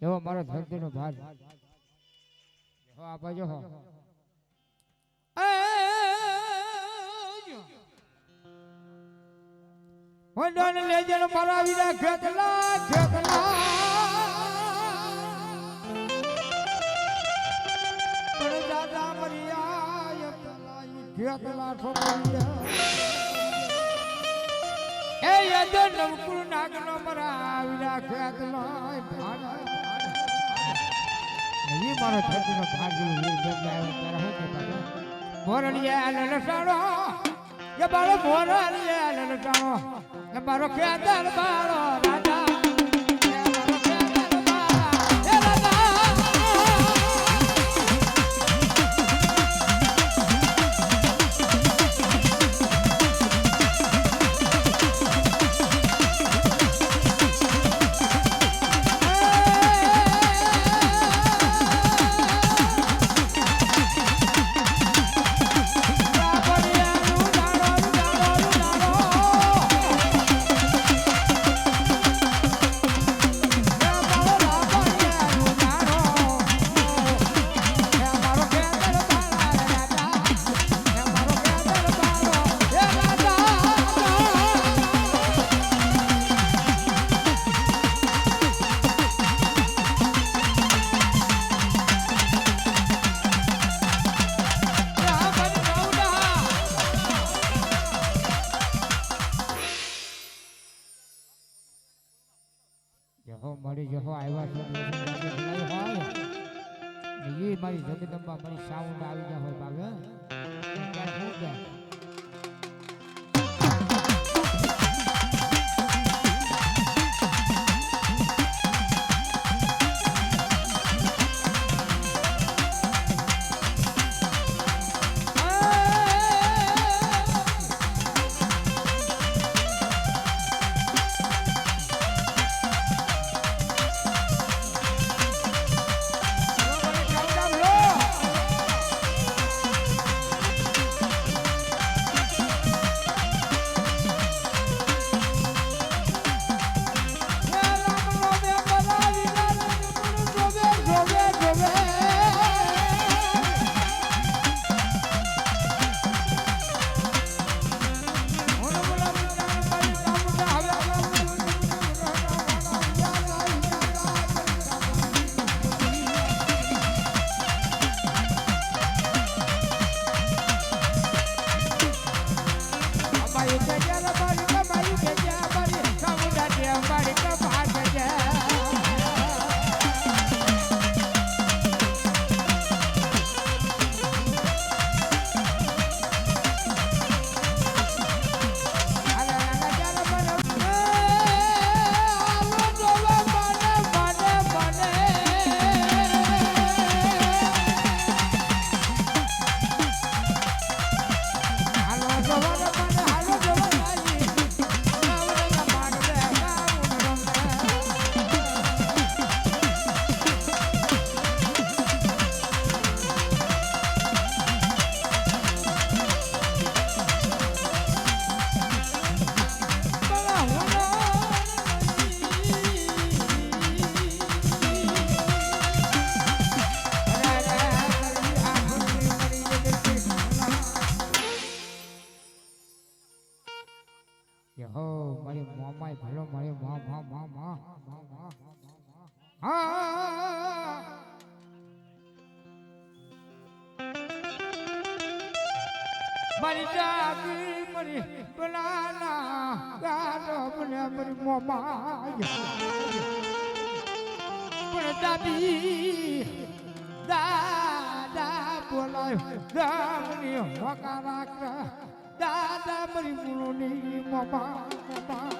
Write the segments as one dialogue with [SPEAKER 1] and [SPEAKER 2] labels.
[SPEAKER 1] જેવો મારો ધરતીનો ભાર હો આ બાજુ હો વંડન લેજણ મારા વિના ખેતલા ખેતલા. પણ દાદા મરિયા યતલા ખેતલા ઠોકરિયા એ યદ નવકુળ નાગનો મરા વિના ખેતલા ભાના નહીં મારો ધરતીનો ભાર જેવું વીર જગ્યા આવ્યો ત્યારે હું કહેતા મોરણિયા લલસાણો એ બાળો મોરણિયા લલસાણો એ મારો ખેતર બાળો મારી મોમાય ભલો, મારી મા મા મા મા હા. મારી જાગી, મારી બલાના ગાડો મને મારી મોમાય. પણ દાદી દાદા બોલાય દામની હોકા રાખતા દાદા મારી મોમા મોમા મોમા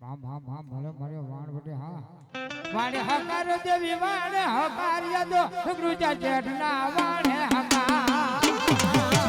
[SPEAKER 1] રામ રામ રામ ભલે ભલે વાણ બટે હા. વાણે હકાર દેવી વાણે હકાર્ય દો ગુરુજા જેઠના વાણે હકાર.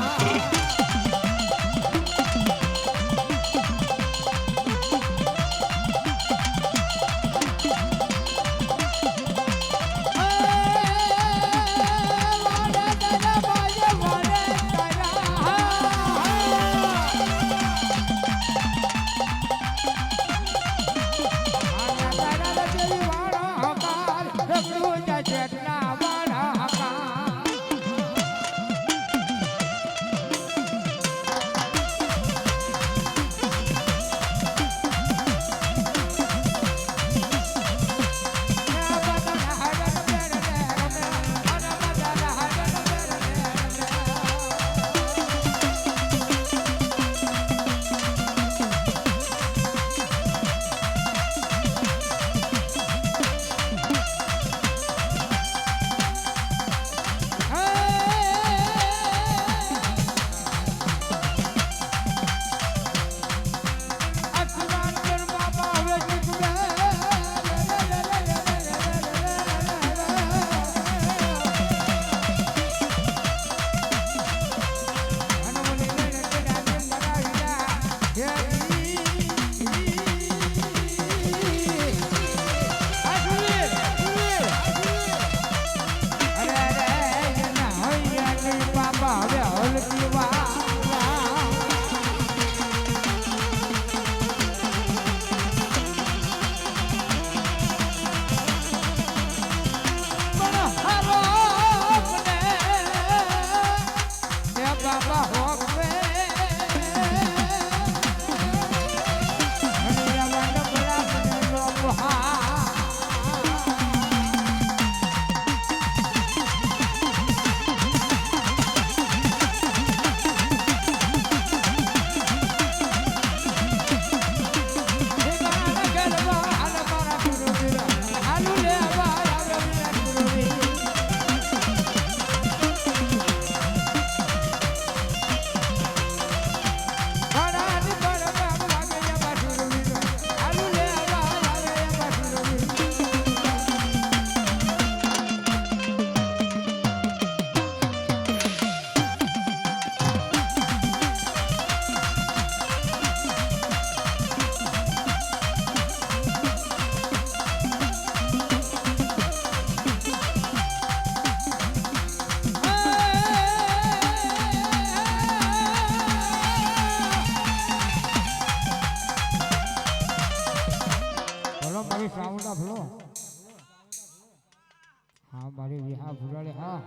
[SPEAKER 1] મારી સાઉન્ડ ભલો હા મારી વિહા ભૂલાડી હા.